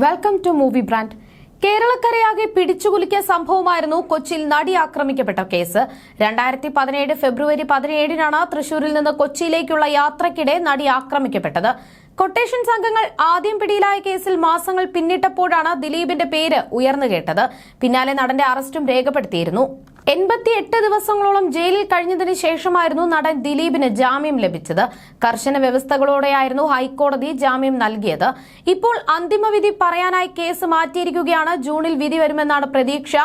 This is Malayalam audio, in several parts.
വെൽക്കം ടു മൂവി ബ്രാൻഡ് കേരളക്കരയാകെ പിടിച്ചുകുലുക്കിയ സംഭവമായിരുന്നു കൊച്ചിയിൽ നടി ആക്രമിക്കപ്പെട്ട കേസ്. രണ്ടായിരത്തി പതിനേഴ് ഫെബ്രുവരി പതിനേഴിനാണ് തൃശൂരിൽ നിന്ന് കൊച്ചിയിലേക്കുള്ള യാത്രക്കിടെ നടി ആക്രമിക്കപ്പെട്ടത്. കൊട്ടേഷൻ സംഘങ്ങൾ ആദ്യം പിടിയിലായ കേസിൽ മാസങ്ങൾ പിന്നിട്ടപ്പോഴാണ് ദിലീപിന്റെ പേര് ഉയർന്നു കേട്ടത്. പിന്നാലെ നടന്റെ അറസ്റ്റും രേഖപ്പെടുത്തിയിരുന്നു. എൺപത്തിയെട്ട് ദിവസങ്ങളോളം ജയിലിൽ കഴിഞ്ഞതിന് ശേഷമായിരുന്നു നടൻ ദിലീപിന് ജാമ്യം ലഭിച്ചത്. കർശന വ്യവസ്ഥകളോടെയായിരുന്നു ഹൈക്കോടതി ജാമ്യം നൽകിയത്. ഇപ്പോൾ അന്തിമവിധി പറയാനായി കേസ് മാറ്റിയിരിക്കുകയാണ്. ജൂണിൽ വിധി വരുമെന്നാണ് പ്രതീക്ഷ.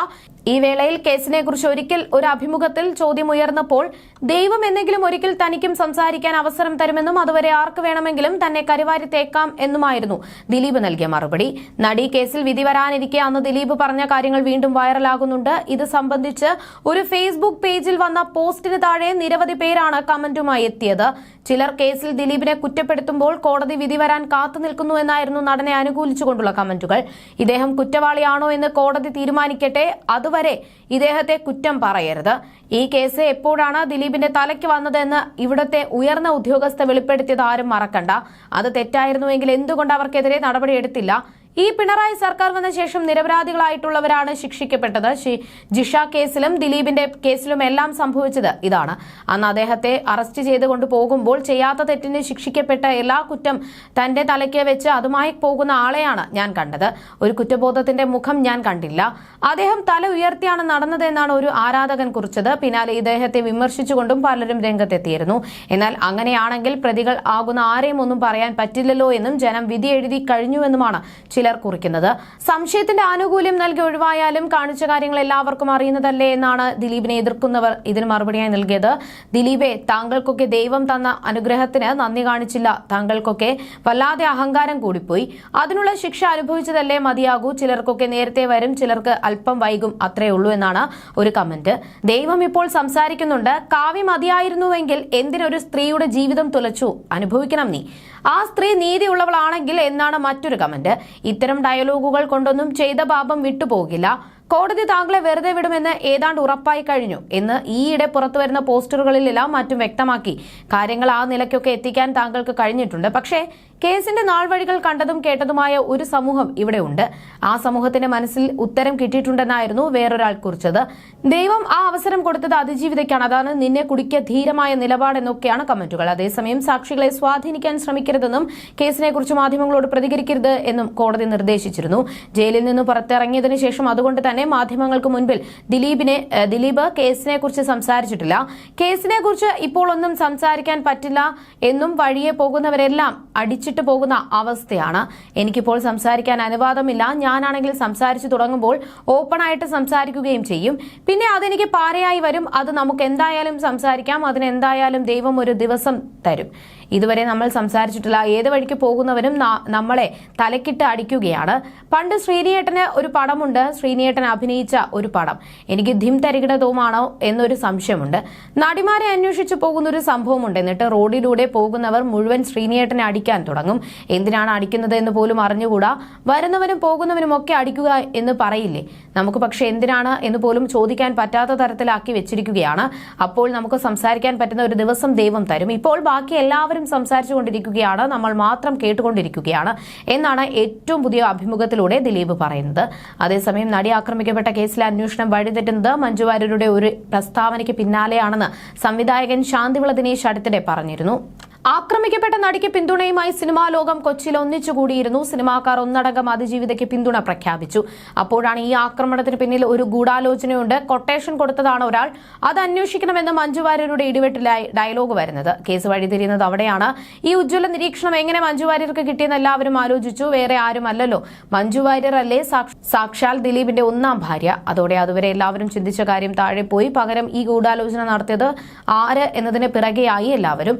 ഈ വേളയിൽ കേസിനെ കുറിച്ച് ഒരിക്കൽ ഒരു അഭിമുഖത്തിൽ ചോദ്യമുയർന്നപ്പോൾ ദൈവം എന്തെങ്കിലും ഒരിക്കൽ തനിക്കും സംസാരിക്കാൻ അവസരം തരുമെന്നും അതുവരെ ആർക്ക് വേണമെങ്കിലും തന്നെ കരിവാരി തേക്കാം എന്നുമായിരുന്നു ദിലീപ് നൽകിയ മറുപടി. നടി കേസിൽ വിധി വരാനിരിക്കെ അന്ന് ദിലീപ് പറഞ്ഞ കാര്യങ്ങൾ വീണ്ടും വൈറലാകുന്നുണ്ട്. ഇത് സംബന്ധിച്ച് ഒരു ഫേസ്ബുക്ക് പേജിൽ വന്ന പോസ്റ്റിന് താഴെ നിരവധി പേരാണ് കമന്റുമായി എത്തിയത്. ചിലർ കേസിൽ ദിലീപിനെ കുറ്റപ്പെടുത്തുമ്പോൾ കോടതി വിധി വരാൻ കാത്തു നിൽക്കുന്നു എന്നായിരുന്നു നടനെ അനുകൂലിച്ചുകൊണ്ടുള്ള കമന്റുകൾ. ഇദ്ദേഹം കുറ്റവാളിയാണോ എന്ന് കോടതി തീരുമാനിക്കട്ടെ അതുവരെ ഇദ്ദേഹത്തെ കുറ്റം പറയരുത്. ഈ കേസ് എപ്പോഴാണ് ദിലീപിന്റെ തലയ്ക്ക് വന്നതെന്ന് ഇവിടത്തെ ഉയർന്ന ഉദ്യോഗസ്ഥ വെളിപ്പെടുത്തിയത് ആരും മറക്കണ്ട. അത് തെറ്റായിരുന്നുവെങ്കിൽ എന്തുകൊണ്ട് അവർക്കെതിരെ നടപടിയെടുത്തില്ല? ഈ പിണറായി സർക്കാർ വന്ന ശേഷം നിരപരാധികളായിട്ടുള്ളവരാണ് ശിക്ഷിക്കപ്പെട്ടത്. ജിഷ കേസിലും ദിലീപിന്റെ കേസിലും എല്ലാം സംഭവിച്ചത് ഇതാണ്. അന്ന് അദ്ദേഹത്തെ അറസ്റ്റ് ചെയ്തുകൊണ്ട് പോകുമ്പോൾ ചെയ്യാത്ത തെറ്റിന് ശിക്ഷിക്കപ്പെട്ട എല്ലാ കുറ്റം തന്റെ തലയ്ക്ക് വെച്ച് അതുമായി പോകുന്ന ആളെയാണ് ഞാൻ കണ്ടത്. ഒരു കുറ്റബോധത്തിന്റെ മുഖം ഞാൻ കണ്ടില്ല. അദ്ദേഹം തല ഉയർത്തിയാണ് നടന്നതെന്നാണ് ഒരു ആരാധകൻ കുറിച്ചത്. പിന്നാലെ ഇദ്ദേഹത്തെ വിമർശിച്ചുകൊണ്ടും പലരും രംഗത്തെത്തിയിരുന്നു. എന്നാൽ അങ്ങനെയാണെങ്കിൽ പ്രതികൾ ആകുന്ന ആരെയും ഒന്നും പറയാൻ പറ്റില്ലല്ലോ എന്നും ജനം വിധി എഴുതി കഴിഞ്ഞുവെന്നുമാണ് ചിലർ കുറിക്കുന്നത്. സംശയത്തിന്റെ ആനുകൂല്യം നൽകി ഒഴിവായാലും കാണിച്ച കാര്യങ്ങൾ എല്ലാവർക്കും അറിയുന്നതല്ലേ എന്നാണ് ദിലീപിനെ എതിർക്കുന്നവർ ഇതിന് മറുപടിയായി നൽകിയത്. ദിലീപെ താങ്കൾക്കൊക്കെ ദൈവം തന്ന അനുഗ്രഹത്തിന് നന്ദി കാണിച്ചില്ല. താങ്കൾക്കൊക്കെ വല്ലാതെ അഹങ്കാരം കൂടിപ്പോയി. അതിനുള്ള ശിക്ഷ അനുഭവിച്ചതല്ലേ മതിയാകൂ. ചിലർക്കൊക്കെ നേരത്തെ വരും ചിലർക്ക് അല്പം വൈകും അത്രേ ഉള്ളൂ എന്നാണ് ഒരു കമന്റ്. ദൈവം ഇപ്പോൾ സംസാരിക്കുന്നുണ്ട്. കാവ്യ മതിയായിരുന്നുവെങ്കിൽ എന്തിനൊരു സ്ത്രീയുടെ ജീവിതം തുലച്ചു? അനുഭവിക്കണം നീ. ആ സ്ത്രീ നീതിയുള്ളവളാണെങ്കിൽ എന്നാണ് മറ്റൊരു കമന്റ്. ഇത്തരം ഡയലോഗുകൾ കൊണ്ടൊന്നും ചെയ്ത പാപം വിട്ടുപോകില്ല. കോടതി താങ്കളെ വെറുതെ വിടുമെന്ന് ഏതാണ്ട് ഉറപ്പായി കഴിഞ്ഞു എന്ന് ഈയിടെ പുറത്തുവരുന്ന പോസ്റ്ററുകളിലെല്ലാം മറ്റും വ്യക്തമാക്കി. കാര്യങ്ങൾ ആ നിലയ്ക്കൊക്കെ എത്തിക്കാൻ താങ്കൾക്ക് കഴിഞ്ഞിട്ടുണ്ട്. പക്ഷേ കേസിന്റെ നാൾവഴികൾ കണ്ടതും കേട്ടതുമായ ഒരു സമൂഹം ഇവിടെ ഉണ്ട് ആ സമൂഹത്തിന്റെ മനസ്സിൽ ഉത്തരം കിട്ടിയിട്ടുണ്ടെന്നായിരുന്നു വേറൊരാൾ കുറിച്ചത്. ദൈവം ആ അവസരം കൊടുത്തത് അതിജീവിതയ്ക്കാണ്. അതാണ് നിന്നെ കുടിക്കിയ ധീരമായ നിലപാടെന്നൊക്കെയാണ് കമന്റുകൾ. അതേസമയം സാക്ഷികളെ സ്വാധീനിക്കാൻ ശ്രമിക്കരുതെന്നും കേസിനെക്കുറിച്ച് മാധ്യമങ്ങളോട് പ്രതികരിക്കരുത് എന്നും കോടതി നിർദ്ദേശിച്ചിരുന്നു. ജയിലിൽ നിന്ന് പുറത്തിറങ്ങിയതിനു ശേഷം അതുകൊണ്ട് തന്നെ മാധ്യമങ്ങൾക്ക് മുൻപിൽ ദിലീപിനെ ദിലീപ് കേസിനെ കുറിച്ച് സംസാരിച്ചിട്ടില്ല. കേസിനെക്കുറിച്ച് ഇപ്പോൾ ഒന്നും സംസാരിക്കാൻ പറ്റില്ല എന്നും വഴിയെ പോകുന്നവരെല്ലാം അടിച്ചിട്ട് പോകുന്ന അവസ്ഥയാണ്. എനിക്കിപ്പോൾ സംസാരിക്കാൻ അനുവാദമില്ല. ഞാനാണെങ്കിൽ സംസാരിച്ചു തുടങ്ങുമ്പോൾ ഓപ്പൺ ആയിട്ട് സംസാരിക്കുകയും ചെയ്യും. പിന്നെ അതെനിക്ക് പാരയായി വരും. അത് നമുക്ക് എന്തായാലും സംസാരിക്കാം. അതിനെന്തായാലും ദൈവം ഒരു ദിവസം തരും. ഇതുവരെ നമ്മൾ സംസാരിച്ചിട്ടില്ല. ഏത് വഴിക്ക് പോകുന്നവരും നമ്മളെ തലക്കിട്ട് അടിക്കുകയാണ്. പണ്ട് ശ്രീനിയേട്ടന് ഒരു പടമുണ്ട്. ശ്രീനിയേട്ടൻ അഭിനയിച്ച ഒരു പടം. എനിക്ക് ധിം തരികിട തോമാണോ എന്നൊരു സംശയമുണ്ട്. നടിമാരെ അന്വേഷിച്ചു പോകുന്ന ഒരു സംഭവമുണ്ട്. എന്നിട്ട് റോഡിലൂടെ പോകുന്നവർ മുഴുവൻ ശ്രീനിയേട്ടനെ അടിക്കാൻ തുടങ്ങും. എന്തിനാണ് അടിക്കുന്നത് എന്ന് പോലും അറിഞ്ഞുകൂടാ. വരുന്നവനും പോകുന്നവനും ഒക്കെ അടിക്കുക എന്ന് പറയില്ലേ? നമുക്ക് പക്ഷെ എന്തിനാണ് എന്ന് പോലും ചോദിക്കാൻ പറ്റാത്ത തരത്തിലാക്കി വെച്ചിരിക്കുകയാണ്. അപ്പോൾ നമുക്ക് സംസാരിക്കാൻ പറ്റുന്ന ഒരു ദിവസം ദൈവം തരും. ഇപ്പോൾ ബാക്കി എല്ലാവരും സംസാരിച്ചു കൊണ്ടിരിക്കുകയാണ് നമ്മൾ മാത്രം കേട്ടുകൊണ്ടിരിക്കുകയാണ്. എന്നാണ് ഏറ്റവും പുതിയ അഭിമുഖത്തിലൂടെ ദിലീപ് പറയുന്നത്. അതേസമയം നടി ആക്രമിക്കപ്പെട്ട കേസിലെ അന്വേഷണം വഴിതെറ്റുന്നത് മഞ്ജുവാര്യരുടെ ഒരു പ്രസ്താവനയ്ക്ക് പിന്നാലെയാണെന്ന് സംവിധായകൻ ശാന്തിവിള ദിനേശ് അടുത്തിടെ പറഞ്ഞിരുന്നു. ആക്രമിക്കപ്പെട്ട നടിക്ക് പിന്തുണയുമായി സിനിമാ ലോകം കൊച്ചിയിൽ ഒന്നിച്ചുകൂടിയിരുന്നു. സിനിമാക്കാർ ഒന്നടങ്കം അതിജീവിതയ്ക്ക് പിന്തുണ പ്രഖ്യാപിച്ചു. അപ്പോഴാണ് ഈ ആക്രമണത്തിന് പിന്നിൽ ഒരു ഗൂഢാലോചനയുണ്ട്. കൊട്ടേഷൻ കൊടുത്തതാണ് ഒരാൾ. അത് അന്വേഷിക്കണമെന്ന് മഞ്ജു വാര്യരുടെ ഇടിവെട്ടിലായി ഡയലോഗ് വരുന്നത്. കേസ് വഴിതിരിയുന്നത് അവിടെയാണ്. ഈ ഉജ്ജ്വല നിരീക്ഷണം എങ്ങനെ മഞ്ജു വാര്യർക്ക് കിട്ടിയെന്ന് എല്ലാവരും ആലോചിച്ചു. വേറെ ആരുമല്ലല്ലോ. മഞ്ജു വാര്യർ അല്ലേ സാക്ഷ- സാക്ഷാൽ ദിലീപിന്റെ ഒന്നാം ഭാര്യ. അതോടെ അതുവരെ എല്ലാവരും ചിന്തിച്ച കാര്യം താഴെ പോയി പകരം ഈ ഗൂഢാലോചന നടത്തിയത് ആര് എന്നതിന് പിറകെയായി എല്ലാവരും.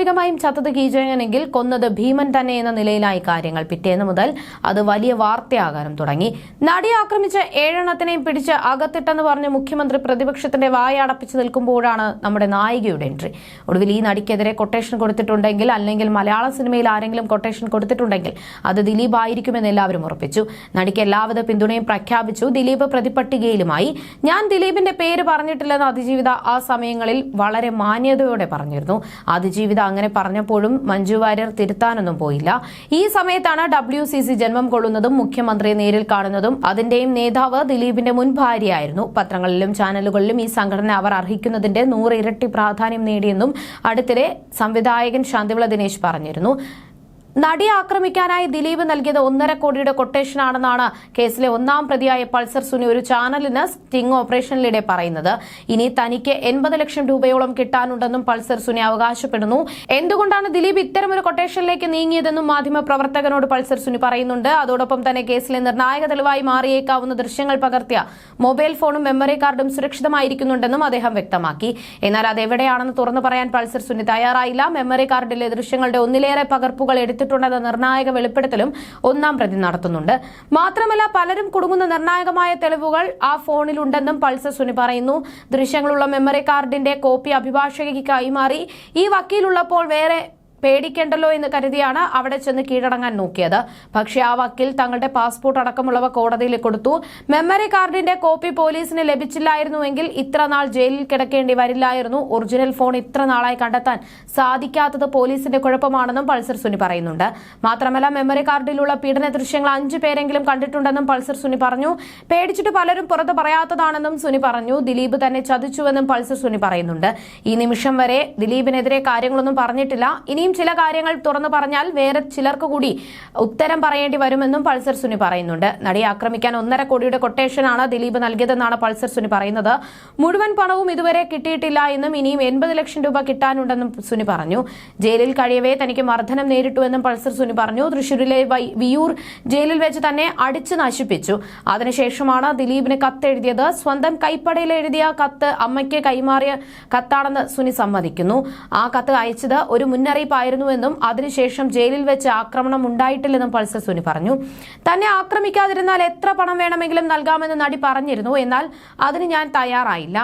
സ്വാഭാവികമായും ചത്തത് കീചകനെങ്കിൽ കൊന്നത് ഭീമൻ തന്നെ എന്ന നിലയിലായി കാര്യങ്ങൾ. പിറ്റേന്ന് മുതൽ അത് വലിയ വാർത്തയാകാനും തുടങ്ങി. നടിയെ ആക്രമിച്ച ഏഴെണ്ണത്തിനെയും പിടിച്ച് അകത്തിട്ടെന്ന് പറഞ്ഞ് മുഖ്യമന്ത്രി പ്രതിപക്ഷത്തിന്റെ വായ അടപ്പിച്ചു നിൽക്കുമ്പോഴാണ് നമ്മുടെ നായികയുടെ എൻട്രി. ഒടുവിൽ ഈ നടിക്കെതിരെ കൊട്ടേഷൻ കൊടുത്തിട്ടുണ്ടെങ്കിൽ അല്ലെങ്കിൽ മലയാള സിനിമയിൽ ആരെങ്കിലും കൊട്ടേഷൻ കൊടുത്തിട്ടുണ്ടെങ്കിൽ അത് ദിലീപ് ആയിരിക്കുമെന്ന് എല്ലാവരും ഉറപ്പിച്ചു. നടിക്ക് എല്ലാവിധ പിന്തുണയും പ്രഖ്യാപിച്ചു. ദിലീപ് പ്രതിപട്ടികയിലുമായി. ഞാൻ ദിലീപിന്റെ പേര് പറഞ്ഞിട്ടില്ലെന്ന് അതിജീവിത ആ സമയങ്ങളിൽ വളരെ മാന്യതയോടെ പറഞ്ഞിരുന്നു. അതിജീവിത അങ്ങനെ പറഞ്ഞപ്പോഴും മഞ്ജു വാര്യർ തിരുത്താനൊന്നും പോയില്ല. ഈ സമയത്താണ് ഡബ്ല്യു സി സി ജന്മം കൊള്ളുന്നതും മുഖ്യമന്ത്രിയെ നേരിൽ കാണുന്നതും അതിന്റെയും നേതാവ് ദിലീപിന്റെ മുൻ ഭാര്യയായിരുന്നു. പത്രങ്ങളിലും ചാനലുകളിലും ഈ സംഘടന അവർ അർഹിക്കുന്നതിന്റെ നൂറ് ഇരട്ടി പ്രാധാന്യം നേടിയെന്നും അടുത്തിടെ സംവിധായകൻ ശാന്തിവിള ദിനേശ് പറഞ്ഞിരുന്നു. നടിയെ ആക്രമിക്കാനായി ദിലീപ് നൽകിയത് ഒന്നര കോടിയുടെ കൊട്ടേഷനാണെന്നാണ് കേസിലെ ഒന്നാം പ്രതിയായ പൾസർ സുനി ഒരു ചാനലിന് സ്റ്റിംഗ് ഓപ്പറേഷനിലൂടെ പറയുന്നത്. ഇനി തനിക്ക് എൺപത് ലക്ഷം രൂപയോളം കിട്ടാനുണ്ടെന്നും പൾസർ സുനി അവകാശപ്പെടുന്നു. എന്തുകൊണ്ടാണ് ദിലീപ് ഇത്തരമൊരു കൊട്ടേഷനിലേക്ക് നീങ്ങിയതെന്നും മാധ്യമ പ്രവർത്തകനോട് പൾസർ സുനി പറയുന്നുണ്ട്. അതോടൊപ്പം തന്നെ കേസിലെ നിർണായക തെളിവായി മാറിയേക്കാവുന്ന ദൃശ്യങ്ങൾ പകർത്തിയ മൊബൈൽ ഫോണും മെമ്മറി കാർഡും സുരക്ഷിതമായിരിക്കുന്നുണ്ടെന്നും അദ്ദേഹം വ്യക്തമാക്കി. എന്നാൽ അതെവിടെയാണെന്ന് തുറന്നു പറയാൻ പൾസർ സുനി തയ്യാറായില്ല. മെമ്മറി കാർഡിലെ ദൃശ്യങ്ങളുടെ ഒന്നിലേറെ പകർപ്പുകൾ എടുത്തിട്ടുണ്ടെന്ന നിർണായക വെളിപ്പെടുത്തലും ഒന്നാം പ്രതി നടത്തുന്നുണ്ട്. മാത്രമല്ല പലരും കുടുങ്ങുന്ന നിർണായകമായ തെളിവുകൾ ആ ഫോണിലുണ്ടെന്നും പൾസർ സുനി പറയുന്നു. ദൃശ്യങ്ങളുള്ള മെമ്മറി കാർഡിന്റെ കോപ്പി അഭിഭാഷകയ്ക്ക് കൈമാറി. ഈ വക്കീലുള്ളപ്പോൾ വേറെ പേടിക്കേണ്ടല്ലോ എന്ന് കരുതിയാണ് അവിടെ ചെന്ന് കീഴടങ്ങാൻ നോക്കിയത്. പക്ഷേ ആ വക്കീൽ തങ്ങളുടെ പാസ്പോർട്ട് അടക്കമുള്ളവ കോടതിയിൽ കൊടുത്തു. മെമ്മറി കാർഡിന്റെ കോപ്പി പോലീസിന് ലഭിച്ചില്ലായിരുന്നുവെങ്കിൽ ഇത്ര നാൾ ജയിലിൽ കിടക്കേണ്ടി വരില്ലായിരുന്നു. ഒറിജിനൽ ഫോൺ ഇത്ര നാളായി കണ്ടെത്താൻ സാധിക്കാത്തത് പോലീസിന്റെ കുഴപ്പമാണെന്നും പൾസർ സുനി പറയുന്നുണ്ട്. മാത്രമല്ല മെമ്മറി കാർഡിലുള്ള പീഡന ദൃശ്യങ്ങൾ അഞ്ചു പേരെങ്കിലും കണ്ടിട്ടുണ്ടെന്നും പൾസർ സുനി പറഞ്ഞു. പേടിച്ചിട്ട് പലരും പുറത്ത് പറയാത്തതാണെന്നും സുനി പറഞ്ഞു. ദിലീപ് തന്നെ ചതിച്ചുവെന്നും പൾസർ സുനി പറയുന്നുണ്ട്. ഈ നിമിഷം വരെ ദിലീപിനെതിരെ കാര്യങ്ങളൊന്നും പറഞ്ഞിട്ടില്ല. ഇനിയും ചില കാര്യങ്ങൾ തുറന്നു പറഞ്ഞാൽ വേറെ ചിലർക്ക് കൂടി ഉത്തരം പറയേണ്ടി വരുമെന്നും പൾസർ സുനി പറയുന്നുണ്ട്. നടിയെ ആക്രമിക്കാൻ ഒന്നര കോടിയുടെ കൊട്ടേഷനാണ് ദിലീപ് നൽകിയതെന്നാണ് പൾസർ സുനി പറയുന്നത്. മുഴുവൻ പണവും ഇതുവരെ കിട്ടിയിട്ടില്ല എന്നും ഇനിയും എൺപത് ലക്ഷം രൂപ കിട്ടാനുണ്ടെന്നും സുനി പറഞ്ഞു. ജയിലിൽ കഴിയവേ തനിക്ക് മർദ്ദനം നേരിട്ടുവെന്നും പൾസർ സുനി പറഞ്ഞു. തൃശൂരിലെ വിയൂർ ജയിലിൽ വെച്ച് തന്നെ അടിച്ചു നശിപ്പിച്ചു. അതിനുശേഷമാണ് ദിലീപിന് കത്തെഴുതിയത്. സ്വന്തം കൈപ്പടയിൽ എഴുതിയ കത്ത് അമ്മയ്ക്ക് കൈമാറിയ കത്താണെന്ന് സുനി സമ്മതിക്കുന്നു. ആ കത്ത് അയച്ചത് ഒരു മുന്നറിയിപ്പായിരുന്നുവെന്നും അതിനുശേഷം ജയിലിൽ വെച്ച് ആക്രമണം ഉണ്ടായിട്ടില്ലെന്നും പൾസർ സുനി പറഞ്ഞു. തന്നെ ആക്രമിക്കാതിരുന്നാൽ എത്ര പണം വേണമെങ്കിലും നൽകാമെന്ന് നടി പറഞ്ഞിരുന്നു. എന്നാൽ അതിന് ഞാൻ തയ്യാറായില്ല.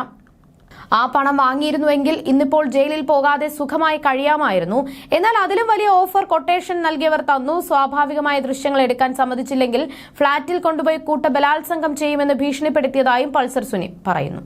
ആ പണം വാങ്ങിയിരുന്നുവെങ്കിൽ ഇന്നിപ്പോൾ ജയിലിൽ പോകാതെ സുഖമായി കഴിയാമായിരുന്നു. എന്നാൽ അതിലും വലിയ ഓഫർ കൊട്ടേഷൻ നൽകിയവർ തന്നു. സ്വാഭാവികമായ ദൃശ്യങ്ങൾ എടുക്കാൻ സമ്മതിച്ചില്ലെങ്കിൽ ഫ്ളാറ്റിൽ കൊണ്ടുപോയി കൂട്ട ബലാത്സംഗം ചെയ്യുമെന്ന് ഭീഷണിപ്പെടുത്തിയതായും പൾസർ സുനി പറയുന്നു.